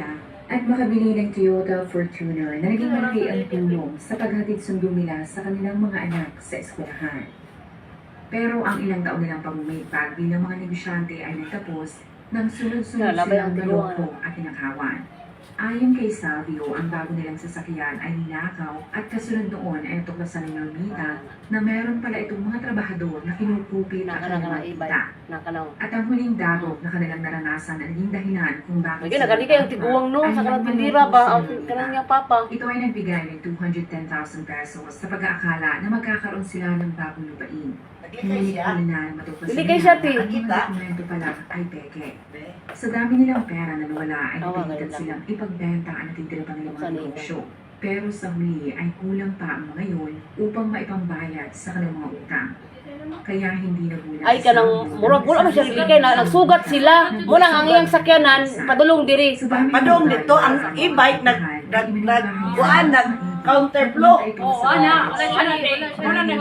pamilya at makabili ng Toyota Fortuner na naging malaki ang tulong sa paghatid sundo nila sa kanilang mga anak sa eskwelahan. Pero ang ilang taon nilang pamumipag bilang mga negosyante ay nagtapos nang sunod-sunod silang naloko at tinakawan. Ayon kay Savio, ang bago nilang sasakyan ay ninakaw at kasunod noon ay tuklasan ng Almita na meron pala itong mga trabahador na Naka na kanilang ibay. kita. Naka na. At ang huling dagok na kanilang naranasan ay naging dahilan kung bakit Lagi nagali kayong tiguang no sa kanang tindira ba ang kanang niyang papa. Ito ay nagbigay ng 210,000 pesos sa pag-aakala na magkakaroon sila ng bagong lupain. Huli na matuklasan Bili kay nila siya, na ti. ang mga dokumento pala ay peke. Sa dami nilang pera na nawala ay Tawa, napilitan ganun lang. silang ipagbenta ang natitira pa nilang mga Sanay negosyo. Pero sa huli ay kulang pa ang mga yun upang maipambayad sa kanilang mga utang. Kaya hindi na bulan Ay kanang murag wala man siya ligay na nagsugat sila. Muna ang iyang sakyanan padulong diri. Padung dito, ang e-bike nag, nag, nag, kuan, nag, counterflow. Oo, ana. Wala siya